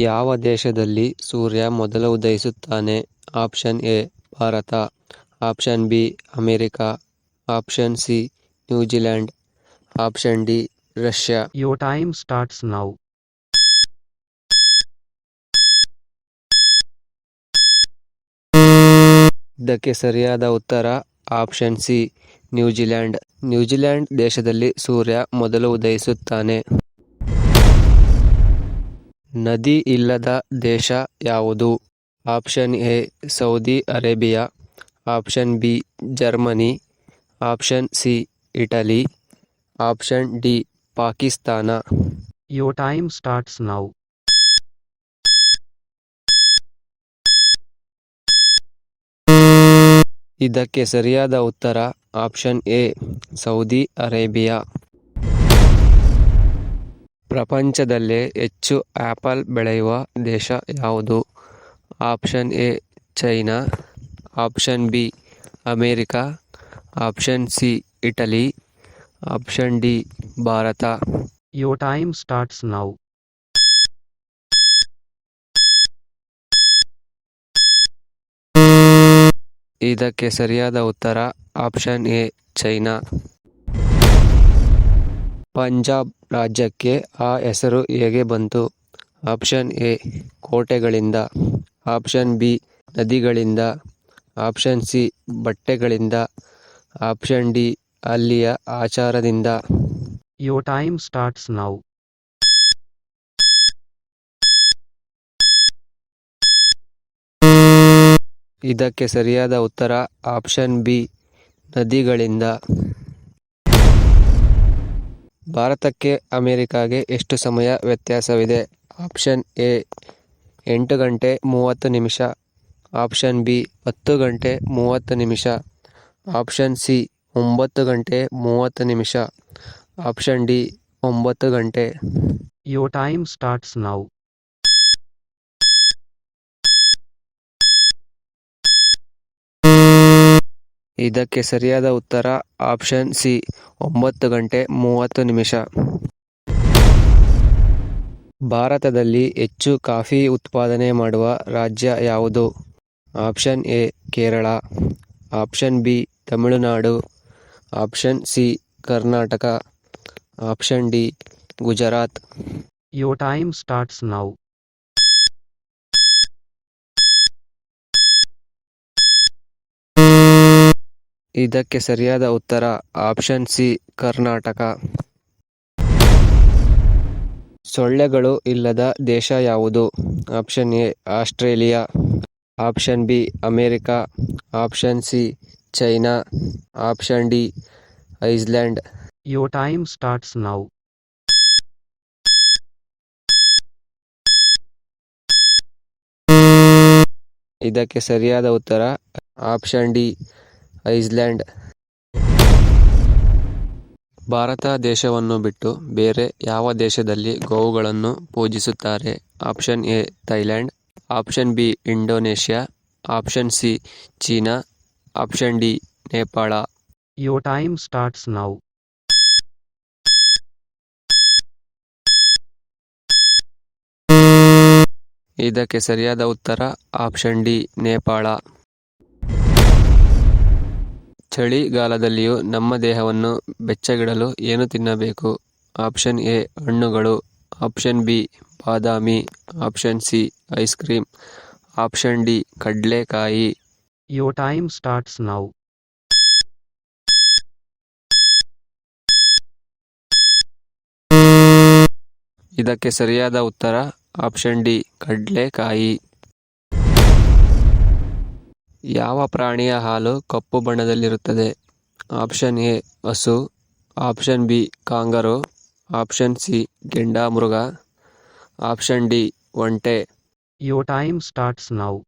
ಯಾವ ದೇಶದಲ್ಲಿ ಸೂರ್ಯ ಮೊದಲು ಉದಯಿಸುತ್ತಾನೆ? Option A Bharat. Option B America. Option C New Zealand. Option D Russia. Your time starts now ಇದಕ್ಕೆ ಸರಿಯಾದ ಉತ್ತರ ಆಪ್ಷನ್ ಸಿ ನ್ಯೂಜಿಲ್ಯಾಂಡ್. ನ್ಯೂಜಿಲ್ಯಾಂಡ್ ದೇಶದಲ್ಲಿ ಸೂರ್ಯ ಮೊದಲು ಉದಯಿಸುತ್ತಾನೆ. ನದಿ ಇಲ್ಲದ ದೇಶ ಯಾವುದು? Option A Saudi Arabia. Option B Germany. Option C Italy. Option D Pakistan. Your time starts now ಇದಕ್ಕೆ ಸರಿಯಾದ ಉತ್ತರ ಆಪ್ಷನ್ ಎ ಸೌದಿ ಅರೇಬಿಯಾ. ಪ್ರಪಂಚದಲ್ಲೇ ಹೆಚ್ಚು ಆಪಲ್ ಬೆಳೆಯುವ ದೇಶ ಯಾವುದು? Option A China. Option B America. Option C Italy. Option D Bharat. Your time starts now ಇದಕ್ಕೆ ಸರಿಯಾದ ಉತ್ತರ ಆಪ್ಷನ್ ಎ ಚೈನಾ. ಪಂಜಾಬ್ ರಾಜ್ಯಕ್ಕೆ ಆ ಹೆಸರು ಹೇಗೆ ಬಂತು? ಆಪ್ಷನ್ ಎ ಕೋಟೆಗಳಿಂದ. ಆಪ್ಷನ್ ಬಿ ನದಿಗಳಿಂದ. ಆಪ್ಷನ್ ಸಿ ಬಟ್ಟೆಗಳಿಂದ. ಆಪ್ಷನ್ ಡಿ ಅಲ್ಲಿಯ ಆಚಾರದಿಂದ. ಯೋ ಟೈಮ್ ಸ್ಟಾರ್ಟ್ಸ್ ನೌ ಇದಕ್ಕೆ ಸರಿಯಾದ ಉತ್ತರ ಆಪ್ಷನ್ ಬಿ ನದಿಗಳಿಂದ. ಭಾರತಕ್ಕೆ ಅಮೆರಿಕಾಗೆ ಎಷ್ಟು ಸಮಯ ವ್ಯತ್ಯಾಸವಿದೆ? ಆಪ್ಷನ್ ಎ, ಎಂಟು ಗಂಟೆ ಮೂವತ್ತು ನಿಮಿಷ. ಆಪ್ಷನ್ ಬಿ, ಹತ್ತು ಗಂಟೆ ಮೂವತ್ತು ನಿಮಿಷ. ಆಪ್ಷನ್ ಸಿ, ಒಂಬತ್ತು ಗಂಟೆ ಮೂವತ್ತು ನಿಮಿಷ. ಆಪ್ಷನ್ ಡಿ, ಒಂಬತ್ತು ಗಂಟೆ. Your time starts now. ಇದಕ್ಕೆ ಸರಿಯಾದ ಉತ್ತರ ಆಪ್ಷನ್ ಸಿ, ಒಂಬತ್ತು ಗಂಟೆ ಮೂವತ್ತು ನಿಮಿಷ. ಭಾರತದಲ್ಲಿ ಹೆಚ್ಚು ಕಾಫಿ ಉತ್ಪಾದನೆ ಮಾಡುವ ರಾಜ್ಯ ಯಾವುದು? Option A, Kerala. Option B, Tamil Nadu. Option C, Karnataka. Option D, Gujarat. Your time starts now. ಇದಕ್ಕೆ ಸರಿಯಾದ ಉತ್ತರ ಆಪ್ಷನ್ ಸಿ ಕರ್ನಾಟಕ. ಸೊಳ್ಳೆಗಳು ಇಲ್ಲದ ದೇಶ ಯಾವುದು? Option A Australia. Option B America. Option C China. Option D Iceland your time starts now ಇದಕ್ಕೆ ಸರಿಯಾದ ಉತ್ತರ ಆಪ್ಷನ್ ಡಿ ಐಸ್ಲ್ಯಾಂಡ್. ಭಾರತ ದೇಶವನ್ನು ಬಿಟ್ಟು ಬೇರೆ ಯಾವ ದೇಶದಲ್ಲಿ ಗೋವುಗಳನ್ನು ಪೂಜಿಸುತ್ತಾರೆ? Option A Thailand. Option B Indonesia. Option C China. Option D Nepal. Your time starts now ಇದಕ್ಕೆ ಸರಿಯಾದ ಉತ್ತರ ಆಪ್ಷನ್ ಡಿ ನೇಪಾಳ. ಚಳಿಗಾಲದಲ್ಲಿಯೂ ನಮ್ಮ ದೇಹವನ್ನು ಬೆಚ್ಚಗಿಡಲು ಏನು ತಿನ್ನಬೇಕು? ಆಪ್ಷನ್ ಎ ಹಣ್ಣುಗಳು. ಆಪ್ಷನ್ ಬಿ ಬಾದಾಮಿ. Option C ice cream. Option D ಕಡಲೆಕಾಯಿ. ಯೋ ಟೈಮ್ ಸ್ಟಾರ್ಟ್ಸ್ ನಾವು ಇದಕ್ಕೆ ಸರಿಯಾದ ಉತ್ತರ ಆಪ್ಷನ್ ಡಿ ಕಡಲೆಕಾಯಿ. ಯಾವ ಪ್ರಾಣಿಯ ಹಾಲು ಕಪ್ಪು ಬಣ್ಣದಲ್ಲಿರುತ್ತದೆ? ಆಪ್ಷನ್ ಎ ಹಸು. Option B kangaroo. Option C ಗೆಂಡಾಮೃಗ option D ಒಂಟೆ. ಯು ಟೈಮ್ ಸ್ಟಾರ್ಟ್ಸ್ ನಾವು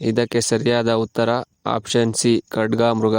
ಇದಕ್ಕೆ ಸರಿಯಾದ ಉತ್ತರ ಆಪ್ಷನ್ ಸಿ ಖಡ್ಗಮೃಗ